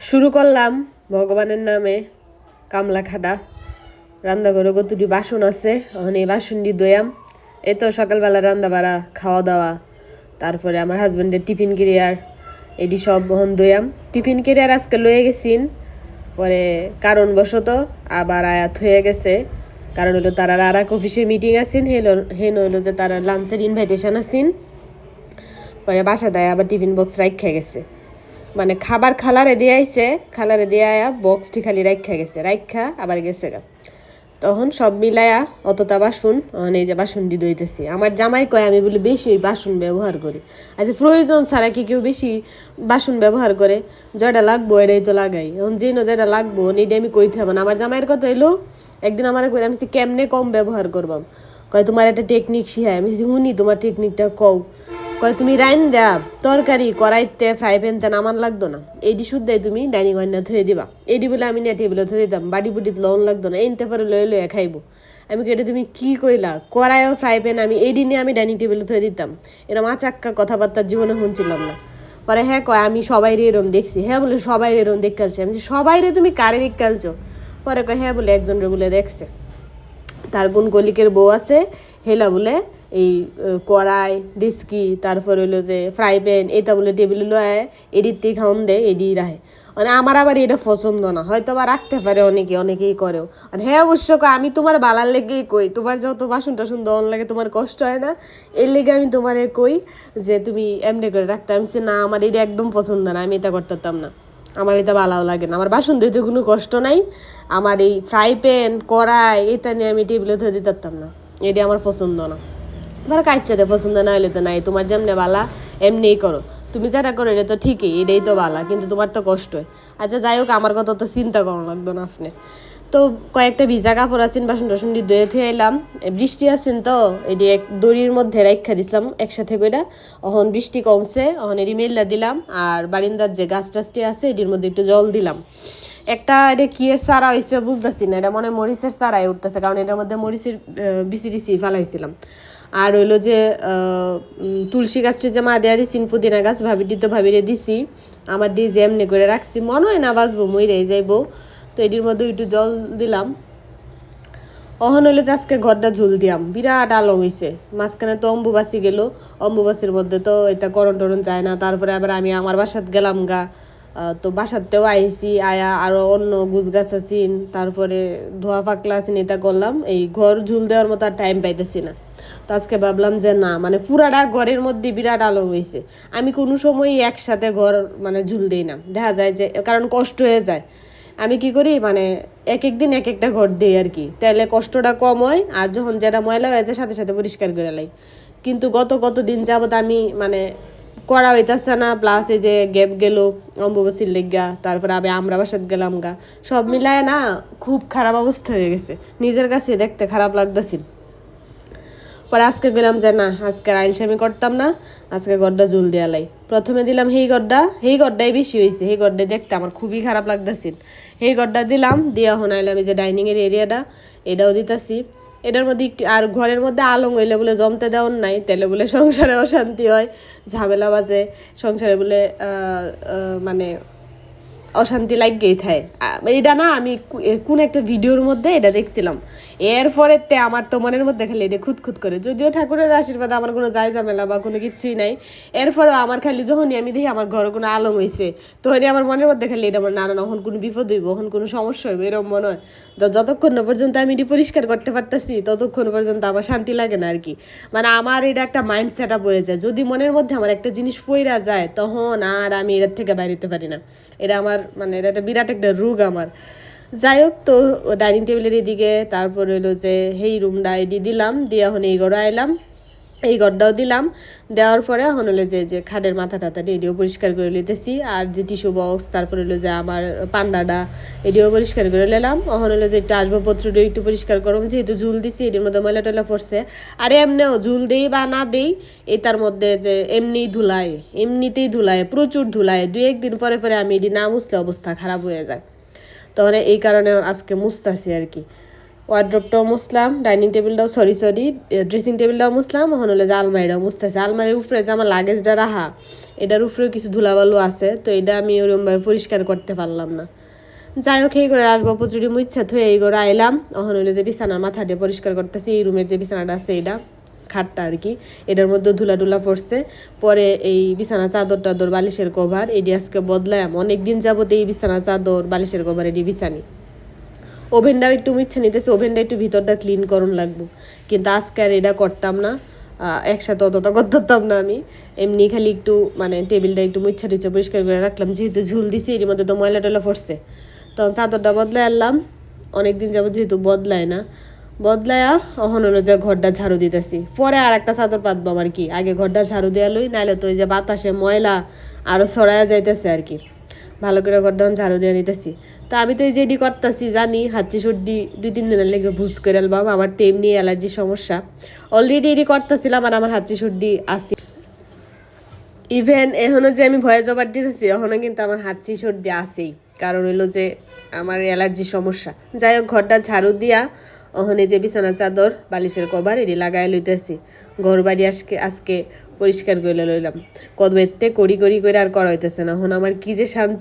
শুরু করলাম ভগবানের নামে কামলা খাটা রান্নাঘরে কতটি বাসন আছে ওখানে এই বাসন দিয়ে দয়াম এ তো সকালবেলা রান্না বাড়া খাওয়া দাওয়া তারপরে আমার হাজব্যান্ডের টিফিন কেরিয়ার, এটি সব ওখান দয়াম টিফিন কেরিয়ার আজকে লয়ে গেছিন, পরে কারণবশত আবার আয়াত হয়ে গেছে। কারণ হলো তারা আর এক অফিসে মিটিং আছেন, হেন হেন হইল যে তারা লাঞ্চের ইনভাইটেশন আছেন। পরে বাসা দেয় আবার টিফিন বক্স রাখা গেছে। মানে খাবার খালারে দিয়ে আইছে, খালারে দিয়ে আয়া বক্সটি খালি রাখা গেছে রাখা আবার গেছে গা। তখন সব মিলায়া অতটা বাসন এই যে বাসন দিয়ে দইতেছি আমার জামাই কয়, আমি বলি বেশি বাসন ব্যবহার করি। আচ্ছা প্রয়োজন ছাড়া কি কেউ বেশি বাসন ব্যবহার করে? যেটা লাগবো এটাই তো লাগাই। এখন যে না যেটা লাগবো এইটা আমি কইতে হবে না। আমার জামাইয়ের কথা এলো একদিন আমার কই আমি কেমনে কম ব্যবহার করবাম? কয়, তোমার একটা টেকনিক শিখায় আমি শুনি তোমার টেকনিকটা কও। কয়, তুমি রাইন দা, তরকারি, কড়াইতে ফ্রাই প্যান তেন আমার লাগতো না। এইটি শুদ্ধাই তুমি ডাইনিং অন্য থয়ে দিবা। এইটি বলে আমি না টেবিলে থয়ে দিতাম। বাড়ি বুটি লন লাগতো না। এইতে পরে লয়ে লয়ে খাইবো। আমি কেটে তুমি কি কইলা? কড়াইও ফ্রাই প্যান আমি এই দিনে আমি ডাইনিং টেবিলে থয়ে দিতাম। এরকম আচাক্কা কথাবার্তার জীবনে শুনছিলাম না। পরে হ্যাঁ কয়, আমি সবাই এরম দেখছি। হ্যাঁ বলে সবাই এরম দেখকালছি। আমি সবাই রে তুমি কারে দেখকালছো? পরে কয় হ্যাঁ বলে, একজন রে বলে দেখছে। তার গুণ কলিকের বউ আছে, হেলা বলে, এই কড়াই, ডিস্কি, তারপর হইল যে ফ্রাই প্যান এটা বলে টেবিলে লয় এডিতে খাওন দেয়, এডি রাহে। মানে আমার আবার এটা পছন্দ না হয়তো বা রাখতে পারে অনেকে, অনেকেই করেও। আর হ্যাঁ অবশ্য আমি তোমার বালার লেগেই কই, তোমার যত বাসন টাসন দন লাগে, তোমার কষ্ট হয় না? এর লেগে আমি তোমারে কই যে তুমি এমনি করে রাখতে, আমি না, আমার এটা একদম পছন্দ না, আমি এটা করতাম না। আমার এটা ভালো লাগে না। আমার বাসন ধুইতে কোনো কষ্ট নাই। আমার এই ফ্রাই প্যান, কড়াই, এটা নিয়ে আমি টেবিলে ধুয়ে দিতে পারতাম না। এটা আমার পছন্দ না। ধরো কাচ্চাতে পছন্দ না হলে তো নাই। তোমার যেমনি বালা, এমনিই করো। তুমি যেটা করো, এটা তো ঠিকই, এটাই তো বালা, কিন্তু তোমার তো কষ্ট আচ্ছা যাই হোক, আমার কথা তো চিন্তা করো লাগতো না আপনার তো কয়েকটা ভিজা কাপড় আছেন বাসন টাসন দিয়ে ধুয়ে থুয়ে এলাম। বৃষ্টি আছেন তো, এটি এক দড়ির মধ্যে রাখা দিছিলাম একসাথে কইরা। অহন বৃষ্টি কমছে, অহন এটি মেললা দিলাম আর বারিন্দার যে গাছ টাছটি আছে, এটির মধ্যে একটু জল দিলাম। একটা এটা কি এর সারা হয়েছে বুঝতেছি না, এটা মনে মরিচের সারাই উঠতেছে, কারণ এটার মধ্যে মরিচের বিচি টিচি ফেলাইছিলাম। আর হইল যে তুলসী গাছটি যে মা দেয়া দিছি, পুদিনা গাছ, ভাবিটি তো ভাবিরে দিছি। আমার দিয়ে যে এমনি করে রাখছি, মনে হয় না বাঁচবো মইরে যাইবো। তো এটির মধ্যে একটু জল দিলাম। অহন হইলে যে আজকে ঘরটা ঝুল দিয়াম। বিরাট আলো হইছে। মাঝখানে তো অম্বুবাসী গেল। অম্বুবাসীর মধ্যে তো এটা করণ টরণ যায় না। তারপরে আবার আমি আমার বাসাত গেলাম গা। তো বাসাতেও আইছি, আয়া আরও অন্য গুছ গাছ আছিন তারপরে ধোয়া পাকলা আছিন এটা করলাম। এই ঘর ঝুল দেওয়ার মতো আর টাইম পাইতেছি না। তো আজকে ভাবলাম যে না মানে পুরাটা ঘরের মধ্যে বিরাট আলো হয়েছে আমি কোনো সময়ই একসাথে ঘর মানে ঝুল দিই না। দেখা যায় যে, কারণ কষ্ট হয়ে যায়। আমি কি করি মানে এক এক দিন এক একটা ঘর দিই আর কি। তাহলে কষ্টটা কম হয় আর যখন যেটা ময়লা হয়েছে সাথে সাথে পরিষ্কার করে লাই। কিন্তু গত কত দিন যাবত আমি মানে করা হইতাছে না প্লাস এই যে গ্যাপ গেল অম্বুবাসীর লেগা, তারপরে আমি আমরা বাসাত গেলাম গা। সব মিলায় না খুব খারাপ অবস্থা হয়ে গেছে। নিজের কাছে দেখতে খারাপ লাগতেছিল। পরে আজকে গেলাম যে, না, আজকে আইনসামি করতাম না, আজকে গড্ডা জুল দেয়ালাই প্রথমে দিলাম হেই গড্ডা হেই গড্ডাই বেশি হয়েছে হেই গড্ডাই দেখতে আমার খুবই খারাপ লাগতেছিল হেই গড্ডা দিলাম, দিয়া হনাইলাম এই যে ডাইনিংয়ের এর এরিয়াটা, এটাও দিতাছি। এটার মধ্যে একটু, আর ঘরের মধ্যে আলং হইলে বলে জমতে দেওয়ার নাই তেলে বলে সংসারে অশান্তি হয়, ঝামেলা বাজে। সংসারে বলে মানে অশান্তি লাগেই থাকে। এটা না আমি কোন একটা ভিডিওর মধ্যে এটা দেখছিলাম। এরপরে তে আমার তো মনের মধ্যে খালি এটা খুঁতখুত করে। যদিও ঠাকুরের আশীর্বাদ আমার কোনো যাই ঝামেলা বা কোনো কিছুই নাই, এরপরেও আমার খালি যখনই আমি দেখি আমার ঘরে কোনো আলম হয়েছে তখনই আমার মনের মধ্যে খালি এটা আমার, না না কখন কোনো বিপদ হইব কখন কোনো সমস্যা হইব, এরকম মনে হয়। তো যতক্ষণ না পর্যন্ত আমি এটি পরিষ্কার করতে পারতেছি, ততক্ষণ পর্যন্ত আমার শান্তি লাগে না আর কি মানে আমার এটা একটা মাইন্ড সেট আপ হয়ে যায়। যদি মনের মধ্যে আমার একটা জিনিস পইরা যায়, তখন আর আমি এটার থেকে বাইরেতে পারি না। এটা আমার মানে এটা একটা বিরাট একটা রোগ আমার। যাই হোক, তো ডাইনিং টেবিলের এদিকে তারপর হইল যে, হেই রুমটা, এডি দিলাম, দিয়ে এখন এই ঘরে আইলাম এই গড্ডাও দিলাম। দেওয়ার পরে এখন হলো যে যে খাটের মাথা টাথা এডিও পরিষ্কার করে নিতেছি। আর যে টিস্যু বক্স, তারপরে হলো যে আমার পান্ডাটা এডিও পরিষ্কার করে নিলাম। এখন হলো যে একটু আসবাবপত্রটা একটু পরিষ্কার করম যেহেতু ঝুল দিছি, এটির মধ্যে ময়লা টয়লা পড়ছে। আর এমনিও ঝুল দেই বা না দেই এই তার মধ্যে যে এমনি ধুলায় এমনিতেই ধুলায় প্রচুর ধুলায় দুই একদিন পরে পরে আমি এটি না মুছলে অবস্থা খারাপ হয়ে যায়। তখন এই কারণে আজকে মুছতাছি আর কি। ওয়ার্ড্রপটাও মুছলাম, ডাইনিং টেবিলটাও সরি সরি ড্রেসিং টেবিলটাও মুছলাম এখন হলে যে আলমারিটাও মুছতেছে। আলমারির উপরে যে আমার লাগেজটা রাখা, এটার উপরেও কিছু ধুলাবালু আছে, তো এটা আমি ওরকমভাবে পরিষ্কার করতে পারলাম না। যাই হোক, এই করে আসব প্রচুরি মুইচ্ছা থয়ে এই করে আইলাম এখন হইল যে বিছানার মাথা দিয়ে পরিষ্কার করতেছি, এই রুমের যে বিছানাটা আছে এটা, খাটটা আর কি, এটার মধ্যে ধুলা টুলা পড়ছে। পরে এই বিছানা চাদর টাদর, বালিশের কভার এটি আজকে বদলাম অনেক দিন যাবত এই বিছানা চাদর, বালিশের কভার এটি বিছানি। ওভেনটাও একটু ইচ্ছে নিতেছে, ওভেনটা একটু ভিতরটা ক্লিন করুন লাগবো। কিন্তু আজকে আর এটা করতাম না একসাথে অতটা করতাম না আমি। এমনি খালি একটু মানে টেবিলটা একটু মুচ্ছা টুচ্ছা পরিষ্কার করে রাখলাম, যেহেতু ঝুল দিছি, এর মধ্যে তো ময়লা টয়লা পড়ছে। তখন চাদরটা বদলাই আনলাম, অনেকদিন যাব যেহেতু বদলায় না। বদলায়া অহন হলো যে ঘরটা ঝাড়ু দিতেছি। পরে আর একটা চাদর পাতবো আমার কি, আগে ঘরটা ঝাড়ু দেওয়া লই নাহলে তো ওই যে বাতাসে ময়লা আরও ছড়ায়া যাইতেছে আর কি। ভালো করে এখন ঝাড়ু দিয়ে নিতেছি। তো আমি তো এই যে এডি করতেছি, জানি, হাঁচি সর্দি দুই, তিন দিনের লেগে ভুজ করে আলবাম, আমার তেমনি অ্যালার্জি সমস্যা। অলরেডি এডি করতেছিলাম আর আমার হাঁচি সর্দি আসি ইভেন এখনও যে আমি ভয়ে জবার দিতেছি, এখনও কিন্তু আমার হাঁচি সর্দি আসেই কারণ হইল যে আমার অ্যালার্জি সমস্যা। যাই হোক, ঘরটা ঝাড়ু দিয়া ওখানে যে বিছানা, চাদর, বালিশের কভার এটি লাগাই লইতেছি। ঘর বাড়ি আজকে আজকে পরিষ্কার করে লইলাম। কত বেতে করি করি করে আর করা হইতেছে না। এখন আমার কি যে শান্তি